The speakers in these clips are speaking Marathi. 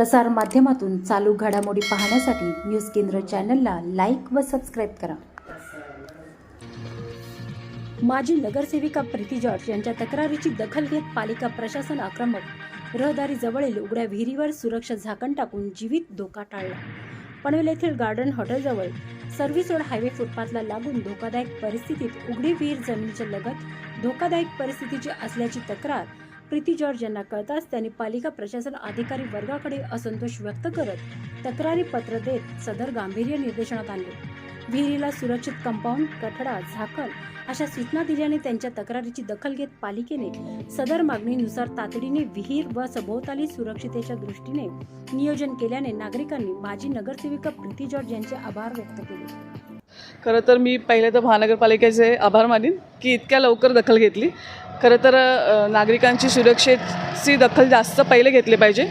प्रसार माध्यमातून चालू घडामोडी पाहण्यासाठी न्यूज केंद्र चॅनलला लाईक व सबस्क्राईब करा. माजी नगरसेविका प्रीती जॉर्ज यांच्या तक्रारीची दखल घेत पालिका प्रशासन आक्रमक. रहदारी जवळील उघड्या विहिरीवर सुरक्षा झाकण टाकून जीवित धोका टाळला. पनवेल येथील गार्डन हॉटेलजवळ सर्व्हिस रोड हायवे फुटपाथला लागून धोकादायक परिस्थितीत उघडी विहीर जमिनीच्या लगत धोकादायक परिस्थितीची असल्याची तक्रार प्रीती जॉर्ज यांना कळताच त्यांनी पालिका प्रशासन अधिकारी वर्गाकडे असंतोष व्यक्त करत तक्रारी पत्र देत सदर गांभीर्य निर्देशनात आणले. विहिरीला सुरक्षित कंपाऊंड कठडा झाकण अशा सूचना दिल्याने त्यांच्या तक्रारीची दखल घेत पालिकेने सदर मागणीनुसार तातडीने विहीर व सभोवताली सुरक्षितेच्या दृष्टीने नियोजन केल्याने नागरिकांनी माजी नगरसेविका प्रीती जॉर्ज यांचे आभार व्यक्त केले. खरं तर मी पहिले तर महानगरपालिकेचे आभार मानीन की इतक्या लवकर दखल घेतली. खरं तर नागरिकांची सुरक्षेची दखल जास्त पहिले घेतली पाहिजे.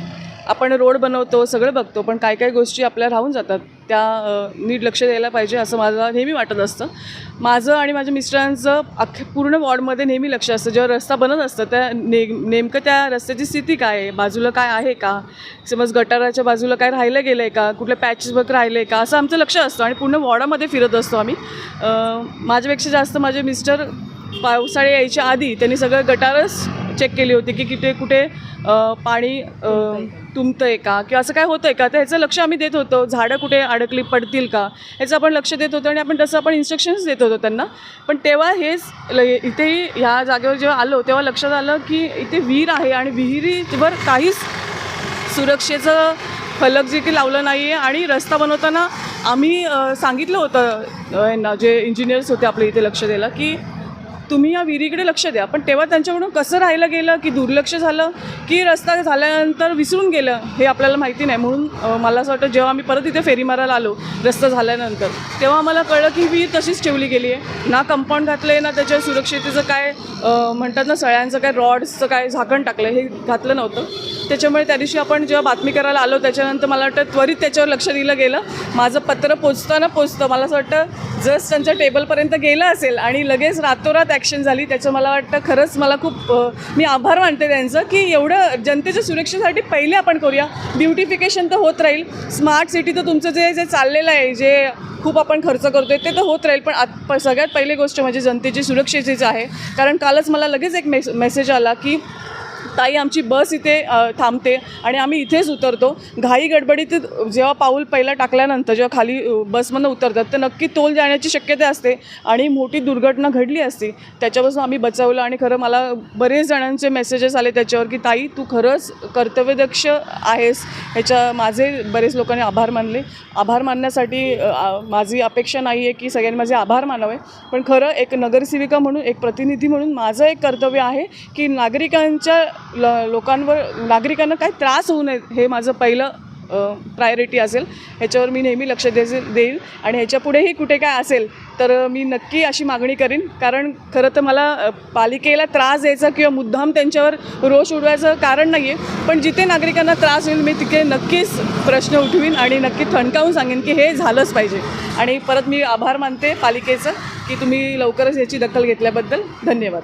आपण रोड बनवतो सगळं बघतो पण काय काय गोष्टी आपल्या राहून जातात त्या नीट लक्ष द्यायला पाहिजे असं मला नेहमी वाटत असतं. माझं आणि माझ्या मिस्टरांचं अख्ख्या पूर्ण वॉर्डमध्ये नेहमी लक्ष असतं. जेव्हा रस्ता बनत असतं त्या ने नेमकं त्या रस्त्याची स्थिती काय आहे? बाजूला काय आहे का? समज गटाराच्या बाजूला काय राहिलं गेलं आहे का? कुठलं पॅचेस राहिलं आहे का? असं आमचं लक्ष असतं आणि पूर्ण वॉर्डामध्ये फिरत असतो आम्ही. माझ्यापेक्षा जास्त माझे मिस्टर पावसाळे यायच्या आधी त्यांनी सगळं गटारच चेक केली होती की कुठे कुठे पाणी अ, तुंबतं आहे का? किंवा असं काय होतं आहे का? तर ह्याचं लक्ष आम्ही देत होतो. झाडं कुठे अडकली पडतील का? ह्याचं आपण लक्ष देत होतो आणि आपण तसं आपण इन्स्ट्रक्शन्स देत होतो त्यांना. पण तेव्हा हेच इथेही ह्या जागेवर जेव्हा आलो तेव्हा लक्षात आलं की इथे विहीर आहे आणि विहिरीवर काहीच सुरक्षेचं फलक जे की लावलं नाही आहे आणि रस्ता बनवताना आम्ही सांगितलं होतं यांना जे इंजिनियर्स होते आपल्या इथे लक्ष द्यायला की तुम्ही या विहिरीकडे लक्ष द्या. पण तेव्हा त्यांच्याकडून कसं राहिलं गेलं की दुर्लक्ष झालं की रस्ता झाल्यानंतर विसरून गेलं हे आपल्याला माहिती नाही. म्हणून मला असं वाटतं जेव्हा आम्ही परत इथे फेरी मारायला आलो रस्ता झाल्यानंतर तेव्हा आम्हाला कळलं की विहीर तशीच ठेवली गेली आहे. ना कंपाऊंड घातलं आहे ना त्याच्या सुरक्षितेचं काय म्हणतात ना सळ्यांचं काय रॉड्सचं काय झाकण टाकलं हे घातलं नव्हतं. त्याच्यामुळे त्या दिवशी आपण जेव्हा बातमी करायला आलो त्याच्यानंतर मला वाटतं त्वरित त्याच्यावर लक्ष दिलं गेलं. माझं पत्र पोचताना पोचतं. मला असं वाटतं जस्ट त्यांच्या टेबलपर्यंत गेलं असेल आणि लगेच रातोरात ॲक्शन झाली. त्याचं मला वाटतं खरंच मला खूप मी आभार मानते त्यांचं की एवढं जनतेच्या सुरक्षेसाठी पहिले आपण करूया. ब्युटिफिकेशन तर होत राहील. स्मार्ट सिटी तर तुमचं जे जे चाललेलं आहे जे खूप आपण खर्च करतोय ते तर होत राहील. पण आत प- सगळ्यात पहिली गोष्ट म्हणजे जनतेची सुरक्षेचीच आहे. कारण कालच मला लगेच एक मेस मेसेज आला की ताई आमची बस इथे थांबते आणि आम्ही इथेच उतरतो. घाई गडबडीत जेव्हा पाऊल पहिला टाकल्यानंतर जेव्हा खाली बसमधनं उतरतात तर नक्की तोल जाण्याची शक्यता असते आणि मोठी दुर्घटना घडली असती त्याच्यापासून आम्ही बचावलं आणि खरं मला बरेच जणांचे मेसेजेस आले त्याच्यावर की ताई तू खरंच कर्तव्यदक्ष आहेस. ह्याच्या माझे बरेच लोकांनी आभार मानले. आभार मानण्यासाठी माझी अपेक्षा नाही आहे की सगळ्यांनी माझे आभार मानावे पण खरं एक नगरसेविका म्हणून एक प्रतिनिधी म्हणून माझं एक कर्तव्य आहे की नागरिकांच्या ल लोकांवर नागरिकांना काही त्रास होऊ नये हे माझं पहिलं प्रायोरिटी असेल. ह्याच्यावर मी नेहमी लक्ष दे देईल आणि ह्याच्यापुढेही कुठे काय असेल तर मी नक्की अशी मागणी करीन. कारण खरं तर मला पालिकेला त्रास द्यायचा किंवा मुद्दाम त्यांच्यावर रोष उडवायचं कारण नाही आहे पण जिथे नागरिकांना त्रास होईल मी तिथे नक्कीच प्रश्न उठवीन आणि नक्की थणकावून सांगेन की हे झालंच पाहिजे. आणि परत मी आभार मानते पालिकेचं की तुम्ही लवकरच याची दखल घेतल्याबद्दल धन्यवाद.